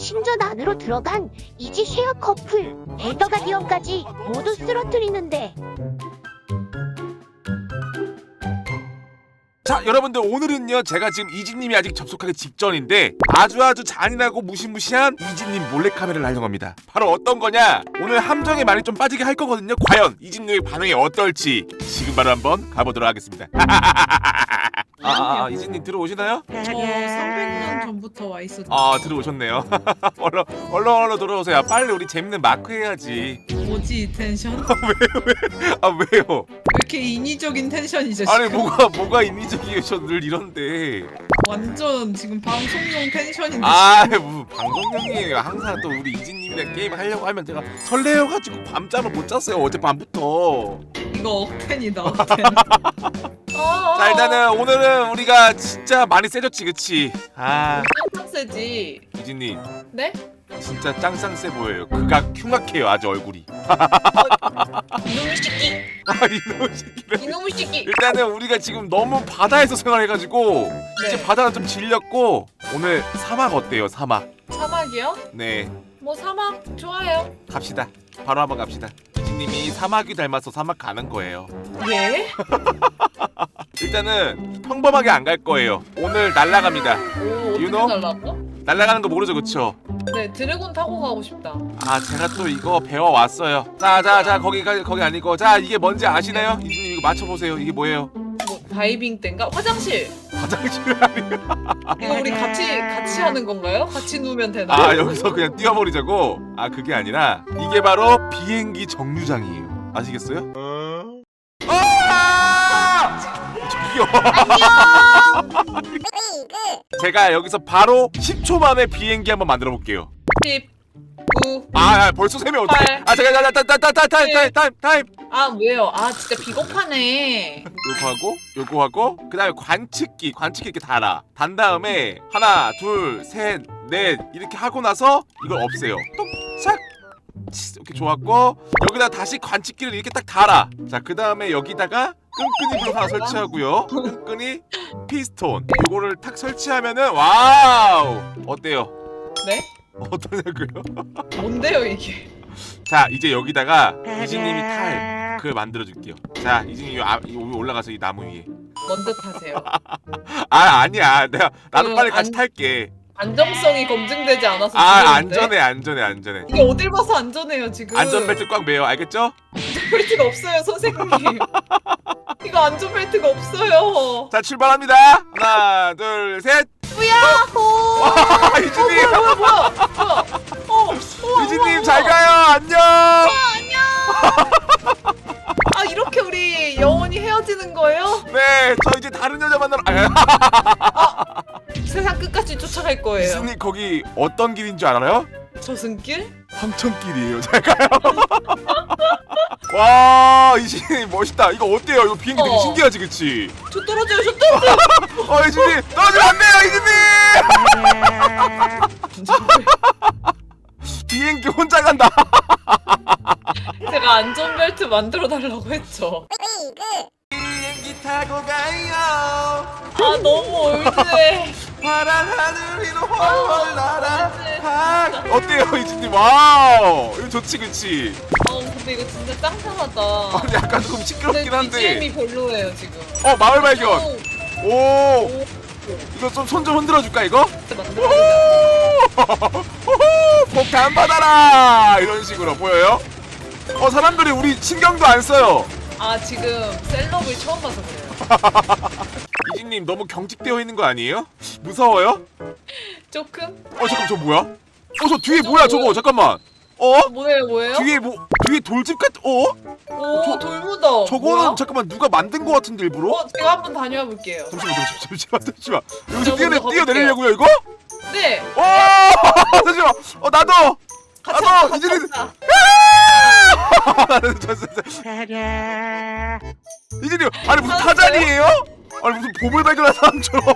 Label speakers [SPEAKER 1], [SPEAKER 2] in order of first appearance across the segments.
[SPEAKER 1] 신전 안으로 들어간 이지 쉐어 커플, 엘더 가디언까지 모두 쓰러뜨리는데.
[SPEAKER 2] 자 여러분들 오늘은요 제가 지금 이진님이 아직 접속하기 직전인데 아주 아주 잔인하고 무시무시한 이진님 몰래카메라를 활용합니다. 바로 어떤 거냐? 오늘 함정에 많이 좀 빠지게 할 거거든요. 과연 이진님의 반응이 어떨지 지금 바로 한번 가보도록 하겠습니다 아, 아, 아 이진님 들어오시나요?
[SPEAKER 3] 저 300년 전부터 와 있었죠.
[SPEAKER 2] 아 들어오셨네요 얼른 얼른 얼른 들어오세요 빨리 우리 재밌는 마크 해야지
[SPEAKER 3] 뭐지 이 텐션? 왜
[SPEAKER 2] 아 왜요?
[SPEAKER 3] 이렇게 인위적인 텐션이죠?
[SPEAKER 2] 아니
[SPEAKER 3] 지금?
[SPEAKER 2] 뭐가 뭐가 인위적이에요 저 늘 이런데
[SPEAKER 3] 완전 지금 방송용 텐션인데.
[SPEAKER 2] 아 무슨 방송용이에요 항상 또 우리 이진님이랑 게임 하려고 하면 제가 설레어가지고 밤잠을 못 잤어요 어젯밤부터
[SPEAKER 3] 이거 억텐이다 억텐. 어,
[SPEAKER 2] 자 일단은 오늘은 우리가 진짜 많이 세졌지 그치 아
[SPEAKER 3] 세지.
[SPEAKER 2] 이진님
[SPEAKER 3] 네?
[SPEAKER 2] 진짜 짱짱 세 보여요 극악 흉악해요 아주 얼굴이
[SPEAKER 3] 이놈의 새끼.
[SPEAKER 2] 아 이놈 새끼를
[SPEAKER 3] 이놈의 새끼.
[SPEAKER 2] 일단은 우리가 지금 너무 바다에서 생활해가지고 이제
[SPEAKER 3] 네.
[SPEAKER 2] 바다는 좀 질렸고 오늘 사막 어때요 사막
[SPEAKER 3] 사막이요?
[SPEAKER 2] 네
[SPEAKER 3] 뭐 사막 좋아요.
[SPEAKER 2] 갑시다 바로 한번 갑시다 님이 사막이 닮아서 사막 가는 거예요
[SPEAKER 3] 예?
[SPEAKER 2] 일단은 평범하게 안 갈 거예요 오늘 날라갑니다
[SPEAKER 3] 오 어떻게
[SPEAKER 2] You know?
[SPEAKER 3] 달라고?
[SPEAKER 2] 날라가는 거 모르죠 그쵸?
[SPEAKER 3] 네 드래곤 타고 가고 싶다.
[SPEAKER 2] 아 제가 또 이거 배워 왔어요 자 자 자 거기 가- 거기 아니고 자 이게 뭔지 아시나요? 이진님 이거 맞춰보세요 이게 뭐예요?
[SPEAKER 3] 뭐 다이빙 땐가? 화장실.
[SPEAKER 2] 화장실?
[SPEAKER 3] 이거 우리 같이 같이 하는 건가요? 같이 누우면 되나?
[SPEAKER 2] 아 여기서 그냥 뛰어버리자고? 아 그게 아니라 이게 바로 비행기 정류장이에요 아시겠어요? 아! 저기요 제가 여기서 바로 10초 만에 비행기 한번 만들어 볼게요
[SPEAKER 3] 10, 9.
[SPEAKER 2] 아, 아 벌써 세면 어떡해
[SPEAKER 3] 팔.
[SPEAKER 2] 아 잠깐 잠깐 타임 타임 타임 타임 타임 타임.
[SPEAKER 3] 아 왜요? 아 진짜 비겁하네.
[SPEAKER 2] 요거 하고 요거 하고 그 다음에 관측기 관측기 이렇게 달아. 단 다음에 하나 둘 셋 넷 이렇게 하고 나서 이걸 없애요. 똥착 이렇게 좋았고. 여기다 다시 관측기를 이렇게 딱 달아. 자 그 다음에 여기다가 끈끈이 블록 하나 설치하고요. 끈끈이 피스톤. 요거를 탁 설치하면은 와우! 어때요?
[SPEAKER 3] 네?
[SPEAKER 2] 어떠냐고요?
[SPEAKER 3] 뭔데요 이게?
[SPEAKER 2] 자 이제 여기다가 이진님이 탈 그걸 만들어 줄게요. 자 이진이 요, 아, 요 올라가서 이 나무 위에.
[SPEAKER 3] 뭔 듯하세요?
[SPEAKER 2] 아 아니야. 내가 나도
[SPEAKER 3] 그
[SPEAKER 2] 빨리 같이
[SPEAKER 3] 안-
[SPEAKER 2] 탈게.
[SPEAKER 3] 안정성이 검증되지 않아서
[SPEAKER 2] 아
[SPEAKER 3] 두려운데?
[SPEAKER 2] 안전해 안전해 안전해.
[SPEAKER 3] 이게 어딜 봐서 안전해요 지금?
[SPEAKER 2] 안전벨트 꽉 매요. 알겠죠?
[SPEAKER 3] 안전벨트가 없어요 선생님. 이거 안전벨트가 없어요.
[SPEAKER 2] 자 출발합니다. 하나 둘 셋
[SPEAKER 3] 야호.
[SPEAKER 2] 와 이진님.
[SPEAKER 3] 뭐야 뭐야 뭐야. 어, 우와,
[SPEAKER 2] 이진님
[SPEAKER 3] 우와,
[SPEAKER 2] 잘
[SPEAKER 3] 우와.
[SPEAKER 2] 가요. 안녕.
[SPEAKER 3] 아 이렇게 우리 영원히 헤어지는 거예요?
[SPEAKER 2] 네 저 이제 다른 여자 만나러 아,
[SPEAKER 3] 세상 끝까지 쫓아갈 거예요.
[SPEAKER 2] 이진님 거기 어떤 길인 줄 알아요?
[SPEAKER 3] 저승길?
[SPEAKER 2] 황천길이에요. 잘 가요 와 이진님 멋있다. 이거 어때요? 이거 비행기 되게
[SPEAKER 3] 어.
[SPEAKER 2] 신기하지 그치?
[SPEAKER 3] 저 떨어져요 저 떨어져요!
[SPEAKER 2] 어 이진님 떨어지면 안 돼요 이진님 비행기 혼자 간다.
[SPEAKER 3] 제가 안전벨트 만들어 달라고 했죠.
[SPEAKER 2] 비행기 타고 가요.
[SPEAKER 3] 아 너무 올드해
[SPEAKER 2] 파란 하늘 위로 훨훨 날아. 어때요 이진님? 와우! 이거 좋지 그치?
[SPEAKER 3] 어 근데 이거 진짜 짱짱하다.
[SPEAKER 2] 아니 약간 조금 시끄럽긴 한데.
[SPEAKER 3] BGM이 별로예요 지금.
[SPEAKER 2] 어 마을 발견.
[SPEAKER 3] 오,
[SPEAKER 2] 오!
[SPEAKER 3] 오,
[SPEAKER 2] 이거 좀 손 좀 흔들어 줄까 이거? 호호! 폭탄 받아라! 이런 식으로 보여요? 어 사람들이 우리 신경도 안 써요?
[SPEAKER 3] 아 지금 셀럽을 처음 봐서 그래요
[SPEAKER 2] 이진님 너무 경직되어 있는 거 아니에요? 무서워요?
[SPEAKER 3] 조금?
[SPEAKER 2] 어 잠깐 저 뭐야? 어 저 뒤에 뭐야 저거 잠깐만 어?
[SPEAKER 3] 뭐예요 뭐예요?
[SPEAKER 2] 뒤에 뭐 뒤에 돌집 같 어?
[SPEAKER 3] 오
[SPEAKER 2] 저-
[SPEAKER 3] 돌무덤
[SPEAKER 2] 저거는
[SPEAKER 3] 뭐야?
[SPEAKER 2] 잠깐만 누가 만든 거 같은데 일부러?
[SPEAKER 3] 어 제가 한번 다녀와 볼게요
[SPEAKER 2] 잠시만 잠시만 잠시만 잠시만 여기서
[SPEAKER 3] 저
[SPEAKER 2] 뛰어내
[SPEAKER 3] 먼저
[SPEAKER 2] 뛰어내리려고요 이거? 네오 잠시만 어 나도
[SPEAKER 3] 같이
[SPEAKER 2] 아, 너
[SPEAKER 3] 같이
[SPEAKER 2] 이제는-
[SPEAKER 3] 하자
[SPEAKER 2] 저, 저, 저. 이진이 아니 무슨 타잔이에요? 아니 무슨 보물 발견한 사람처럼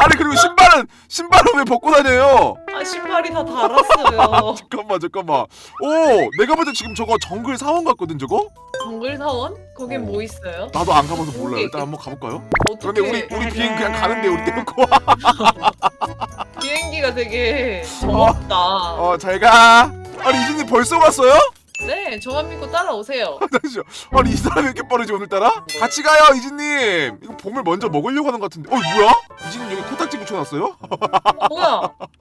[SPEAKER 2] 아니 그리고 신발은 신발은 왜 벗고 다녀요?
[SPEAKER 3] 아 신발이 다 닳았어요
[SPEAKER 2] 잠깐만 잠깐만 오 내가 볼 때 지금 저거 정글 사원 같거든 저거?
[SPEAKER 3] 정글 사원? 거긴 뭐 있어요?
[SPEAKER 2] 나도 안 가봐서 몰라요 일단 한번 가볼까요?
[SPEAKER 3] 어떻게
[SPEAKER 2] 그런데 우리 우리 비행 그냥 가는데 우리 떼놓고 와
[SPEAKER 3] 비행기가 되게 정없다.
[SPEAKER 2] 어 잘 가 아니 이진님 벌써 갔어요?
[SPEAKER 3] 네, 저만 믿고 따라오세요.
[SPEAKER 2] 잠시만 아니 이 사람이 이렇게 빠르지 오늘따라? 같이 가요 이진님 이거 봄을 먼저 먹으려고 하는 것 같은데 어 뭐야? 이진님 여기 코딱지 붙여놨어요?
[SPEAKER 3] 어, 뭐야?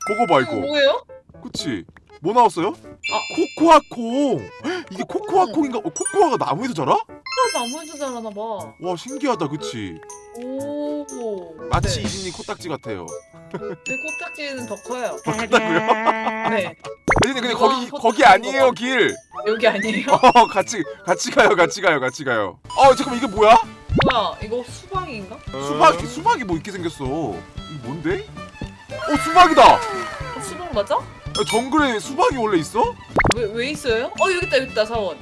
[SPEAKER 2] 먹어봐
[SPEAKER 3] 이거
[SPEAKER 2] 이거
[SPEAKER 3] 뭐예요?
[SPEAKER 2] 그치 뭐 나왔어요? 코코아 콩 헉, 이게 코코아 콩인가? 어, 코코아가 나무에서 자라?
[SPEAKER 3] 아, 나무에서 자라나 봐.
[SPEAKER 2] 와 신기하다 그치
[SPEAKER 3] 오.
[SPEAKER 2] 마치
[SPEAKER 3] 네.
[SPEAKER 2] 이진님 코딱지 같아요
[SPEAKER 3] 제 코딱지는 더 커요.
[SPEAKER 2] 그렇다고요?
[SPEAKER 3] 네.
[SPEAKER 2] 이진님 근데
[SPEAKER 3] 이건
[SPEAKER 2] 거기 거기 아니에요 길
[SPEAKER 3] 여기 아니에요?
[SPEAKER 2] 어, 같이 같이 가요, 같이 가요, 같이 가요. 어, 잠깐만 이게 뭐야?
[SPEAKER 3] 뭐야? 이거 수박인가?
[SPEAKER 2] 수박 수박이 뭐 이렇게 생겼어? 이게 뭔데? 어, 수박이다. 어,
[SPEAKER 3] 수박 맞아?
[SPEAKER 2] 정글에 수박이 원래 있어?
[SPEAKER 3] 왜, 왜 있어요? 어 여기 있다 여기 있다 사원.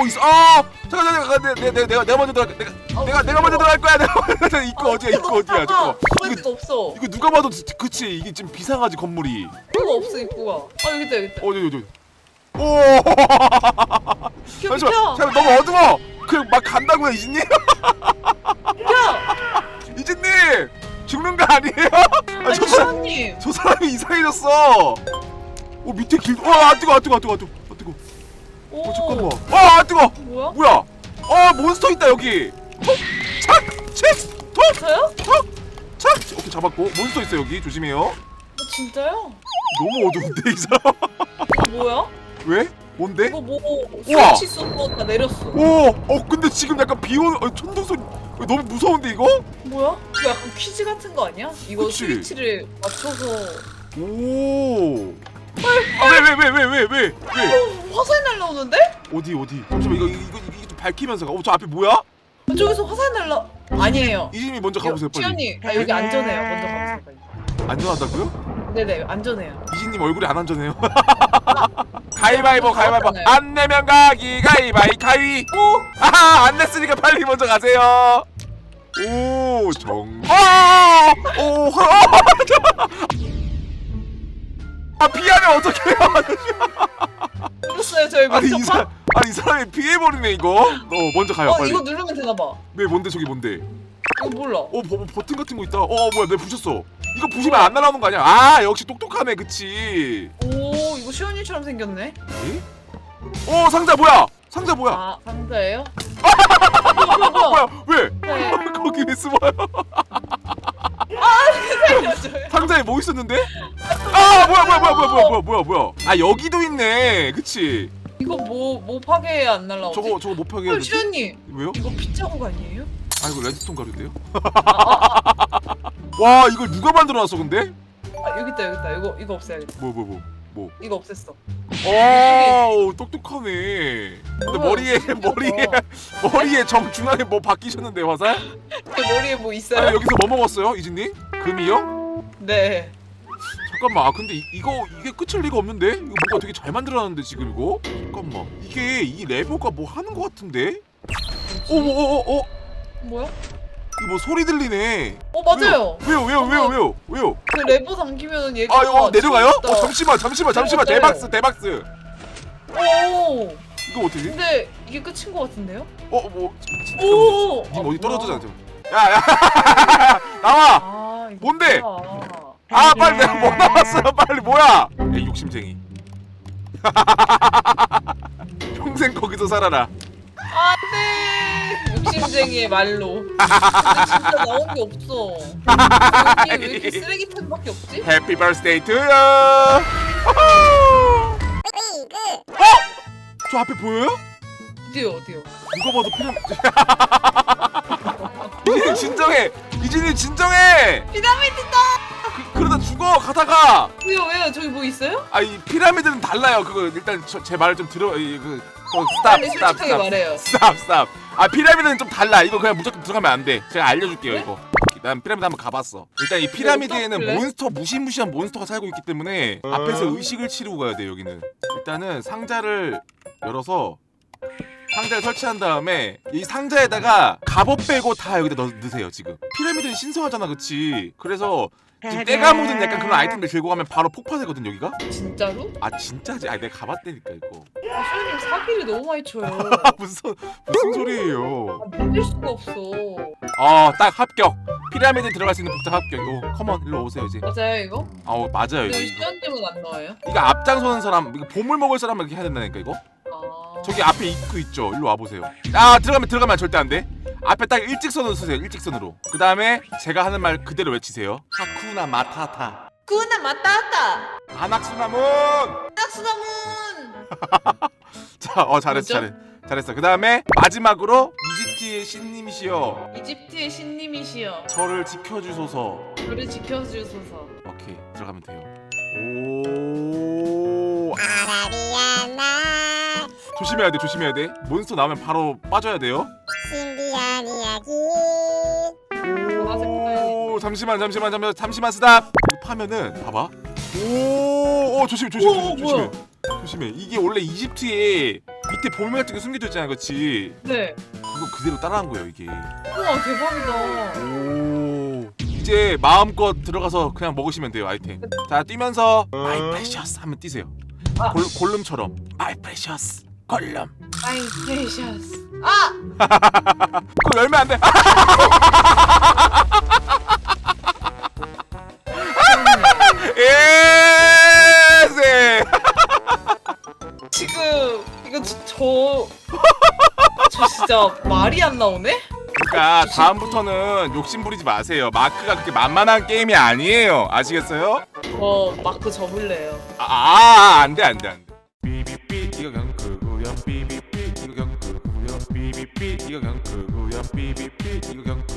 [SPEAKER 2] 오, 있어. 아, 잠깐, 잠깐, 내가, 내가, 내가, 내가 먼저 들어, 내가,
[SPEAKER 3] 어,
[SPEAKER 2] 내가, 내가 먼저 들어갈 거야. 내가 먼저 입구 어디야? 입구 어디야? 잠깐.
[SPEAKER 3] 그럴 데가 없어.
[SPEAKER 2] 이거 누가 봐도 지- 그치 이게 지금 비상하지 건물이.
[SPEAKER 3] 입구가 없어 입구가. 아 여기 있다 여기 있다.
[SPEAKER 2] 어, 저기 저기. 오,
[SPEAKER 3] 비켜
[SPEAKER 2] 잠시만,
[SPEAKER 3] 비켜.
[SPEAKER 2] 잠깐 너무 어두워. 그 막 간다고요, 이진님?
[SPEAKER 3] 비켜.
[SPEAKER 2] 이진님 죽는 거 아니에요? 아,
[SPEAKER 3] 아니
[SPEAKER 2] 저 사람. 저 사람이 이상해졌어. 오 밑에 길. 와, 아 뜨거, 아 뜨거, 아 뜨거, 아 뜨거. 아.
[SPEAKER 3] 오.
[SPEAKER 2] 어 잠깐만. 아, 아 뜨거.
[SPEAKER 3] 뭐야?
[SPEAKER 2] 뭐야? 어 몬스터 있다 여기. 톡, 착, 칙, 톡,
[SPEAKER 3] 저요?
[SPEAKER 2] 톡, 착. 오케이 잡았고 몬스터 있어 여기 조심해요.
[SPEAKER 3] 어, 진짜요?
[SPEAKER 2] 너무 어두운데 이 사람.
[SPEAKER 3] 이거 뭐야?
[SPEAKER 2] 왜? 뭔데?
[SPEAKER 3] 이거 뭐
[SPEAKER 2] 우와.
[SPEAKER 3] 스위치 쏘고 다 내렸어.
[SPEAKER 2] 오, 어 근데 지금 약간 비 오는 어, 천둥 소리. 어, 너무 무서운데 이거?
[SPEAKER 3] 뭐야? 이거 약간 퀴즈 같은 거 아니야? 이거
[SPEAKER 2] 그치.
[SPEAKER 3] 스위치를 맞춰서
[SPEAKER 2] 오. 아왜왜 왜 왜 왜 왜 왜?
[SPEAKER 3] 어, 화살 날라오는데?
[SPEAKER 2] 어디 어디? 잠시만 이거 이거 이거, 좀 밝히면서 가. 어저 앞에 뭐야?
[SPEAKER 3] 어, 저기서 화살 날라. 아니에요.
[SPEAKER 2] 이진이 먼저 가보세요 빨리.
[SPEAKER 3] 시연이 아, 여기 안전해요. 먼저 가보세요. 빨리.
[SPEAKER 2] 안전하다고요?
[SPEAKER 3] 네네 안전해요.
[SPEAKER 2] 이진님 얼굴이 안 안전해요. 가위바위보 가위바위보
[SPEAKER 3] 나왔잖아요.
[SPEAKER 2] 안 내면 가기 가위바위 가위.
[SPEAKER 3] 오
[SPEAKER 2] 아하 안 냈으니까 빨리 먼저 가세요. 오 정. 아! 오 아 피하면 어떡해요?
[SPEAKER 3] 눌렀어요 저희
[SPEAKER 2] 아니 이 사람 아니 이 사람이 피해버리네 이거. 어 먼저 가요
[SPEAKER 3] 어
[SPEAKER 2] 빨리.
[SPEAKER 3] 이거 누르면 되나 봐.
[SPEAKER 2] 네 뭔데 저기 뭔데?
[SPEAKER 3] 이거 몰라.
[SPEAKER 2] 어 버, 버튼 같은 거 있다. 어 뭐야 내 부셨어. 이거 부시면 안 날아오는 거 아니야? 아 역시 똑똑하네 그치.
[SPEAKER 3] 오 이거 시연이처럼 생겼네.
[SPEAKER 2] 에? 오 상자 뭐야? 상자 뭐야?
[SPEAKER 3] 아 상자예요?
[SPEAKER 2] 어,
[SPEAKER 3] 뭐야?
[SPEAKER 2] 뭐야 왜?
[SPEAKER 3] 네.
[SPEAKER 2] 거기 왜 숨어요? 상자에 뭐 있었는데? 아 뭐야 뭐야 뭐야 뭐야 뭐야 뭐야 뭐야 아 여기도 있네 그치
[SPEAKER 3] 이거 뭐 뭐 파괴 안 날라오지?
[SPEAKER 2] 저거 저거 못 파괴해야
[SPEAKER 3] 어,
[SPEAKER 2] 되지?
[SPEAKER 3] 시연님
[SPEAKER 2] 왜요?
[SPEAKER 3] 이거 빗자국 아니에요?
[SPEAKER 2] 아 이거 레드스톤 가루인데요? 와 이걸 누가 만들어놨어 근데?
[SPEAKER 3] 아 여기 있다 여기 있다 이거 이거 없애야겠다.
[SPEAKER 2] 뭐 뭐 뭐 뭐,
[SPEAKER 3] 이거 없앴어.
[SPEAKER 2] 오 똑똑하네 근데
[SPEAKER 3] 뭐야,
[SPEAKER 2] 머리에. 머리에 머리에 정 중앙에 뭐 바뀌셨는데 화살?
[SPEAKER 3] 제 머리에 뭐 있어요?
[SPEAKER 2] 아 여기서 뭐 먹었어요 이진님? 금이요?
[SPEAKER 3] 네.
[SPEAKER 2] 잠깐만 아 근데 이, 이거 이게 끝일 리가 없는데? 이거 뭔가 되게 잘 만들어놨는데 지금 이거? 잠깐만 이게 이 레버가 뭐 하는 것 같은데? 오오오오 어,
[SPEAKER 3] 뭐야?
[SPEAKER 2] 이거 뭐 소리 들리네
[SPEAKER 3] 어 맞아요.
[SPEAKER 2] 왜요 왜요 왜요 왜요 왜요
[SPEAKER 3] 그 레버 당기면은 얘가
[SPEAKER 2] 아 이거 내려가요?
[SPEAKER 3] 진짜-
[SPEAKER 2] 어 잠시만 잠시만 잠시만
[SPEAKER 3] 내려가요.
[SPEAKER 2] 대박스 대박스
[SPEAKER 3] 오.
[SPEAKER 2] 이거 어떻게 돼?
[SPEAKER 3] 근데 이게 끝인 것 같은데요?
[SPEAKER 2] 어뭐
[SPEAKER 3] 오.
[SPEAKER 2] 님
[SPEAKER 3] 아,
[SPEAKER 2] 어디
[SPEAKER 3] 뭐야.
[SPEAKER 2] 지금 야야 나와
[SPEAKER 3] 아 이거
[SPEAKER 2] 뭔데?
[SPEAKER 3] 뭐야.
[SPEAKER 2] 아 빨리 내가 뭐 나왔어요 빨리 뭐야 에이 욕심쟁이 평생 거기서 살아라
[SPEAKER 3] 안돼. 욕심쟁이의 말로. 근데 진짜 나온 게 없어. 여기 왜 이렇게 쓰레기통밖에 없지?
[SPEAKER 2] 해피 버스데이 투 유. 어? 저 앞에 보여요?
[SPEAKER 3] 어디요 어디요?
[SPEAKER 2] 누가 봐도 피라미드 이진이 진정해 이진이 진정해
[SPEAKER 3] 피라미드다.
[SPEAKER 2] 그, 죽어 가다가!
[SPEAKER 3] 왜요 왜요? 저기 뭐 있어요?
[SPEAKER 2] 아이 피라미드는 달라요. 그거 일단 저, 제 말을 좀 들어 이 그 어, 스탑
[SPEAKER 3] 빨리
[SPEAKER 2] 스탑
[SPEAKER 3] 솔직하게
[SPEAKER 2] 스탑.
[SPEAKER 3] 말해요.
[SPEAKER 2] 스탑 스탑. 아 피라미드는 좀 달라. 이거 그냥 무조건 들어가면 안돼. 제가 알려줄게요
[SPEAKER 3] 네?
[SPEAKER 2] 이거. 난 피라미드 한번 가봤어. 일단 이 피라미드에는
[SPEAKER 3] 어떡해?
[SPEAKER 2] 몬스터 무시무시한 몬스터가 살고 있기 때문에 앞에서 의식을 치르고 가야 돼 여기는. 일단은 상자를 열어서 상자를 설치한 다음에 이 상자에다가 갑옷 빼고 다 여기다 넣, 넣으세요 지금. 피라미드는 신성하잖아 그치? 그래서 지금 때가 묻은 약간 그런 아이템들 들고 가면 바로 폭파되거든 여기가?
[SPEAKER 3] 진짜로?
[SPEAKER 2] 아 진짜지? 아 내가 가봤다니까 이거
[SPEAKER 3] 아 슈님 사기를 너무 많이 쳐요.
[SPEAKER 2] 아 무슨 무슨 소리예요
[SPEAKER 3] 아, 믿을 수가 없어.
[SPEAKER 2] 어딱 합격 피라미드 들어갈 수 있는 복장 합격 이거 컴온 일로 오세요 이제
[SPEAKER 3] 맞아요 이거?
[SPEAKER 2] 아우 맞아요 이거
[SPEAKER 3] 근데
[SPEAKER 2] 이거
[SPEAKER 3] 슈님은 안 나와요?
[SPEAKER 2] 이거 앞장서는 사람 이거 보물 먹을 사람은 이렇게 해야 된다니까 이거
[SPEAKER 3] 아.
[SPEAKER 2] 저기 앞에 입구 있죠 일로 와보세요 아 들어가면 들어가면 절대 안돼 앞에 딱 일직선으로 쓰세요 일직선으로. 그 다음에 제가 하는 말 그대로 외치세요. 하쿠나 마타타.
[SPEAKER 3] 구나 맞다 왔다.
[SPEAKER 2] 아낙수나문!
[SPEAKER 3] 낙수나문.
[SPEAKER 2] 자 어 잘했어
[SPEAKER 3] 뭐죠?
[SPEAKER 2] 잘했어. 잘했어. 그 다음에 마지막으로 이집트의 신님이시여.
[SPEAKER 3] 이집트의 신님이시여.
[SPEAKER 2] 저를 지켜주소서.
[SPEAKER 3] 우리 지켜주소서.
[SPEAKER 2] 오케이 들어가면 돼요. 오.
[SPEAKER 4] 아라비아나
[SPEAKER 2] 조심해야 돼 조심해야 돼. 몬스터 나오면 바로 빠져야 돼요
[SPEAKER 4] 한 이야기.
[SPEAKER 2] 오 잠시만 잠시만 잠시만 잠시만 이거 파면은 봐봐. 오, 오 조심 조심
[SPEAKER 3] 오,
[SPEAKER 2] 조심 조심해
[SPEAKER 3] 뭐야?
[SPEAKER 2] 조심해. 이게 원래 이집트에 밑에 보물 같은 게 숨겨져 있잖아 그렇지
[SPEAKER 3] 네.
[SPEAKER 2] 그거 그대로 따라한 거예요 이게.
[SPEAKER 3] 우와 대박이다.
[SPEAKER 2] 오. 이제 마음껏 들어가서 그냥 먹으시면 돼요 아이템. 자 뛰면서 마이 프레셔스 하면 뛰세요.
[SPEAKER 3] 아.
[SPEAKER 2] 골, 골룸처럼. 마이 프레셔스 골룸.
[SPEAKER 3] 아이 프레셔스. 아!
[SPEAKER 2] 그거 열면 안돼 에세
[SPEAKER 3] 지금 이거 저, 저... 저 진짜 말이 안 나오네?
[SPEAKER 2] 그러니까 다음부터는 욕심 부리지 마세요 마크가 그렇게 만만한 게임이 아니에요 아시겠어요?
[SPEAKER 3] 저 마크 접을래요.
[SPEAKER 2] 아, 아 안돼 안 돼 안 돼 baby, you can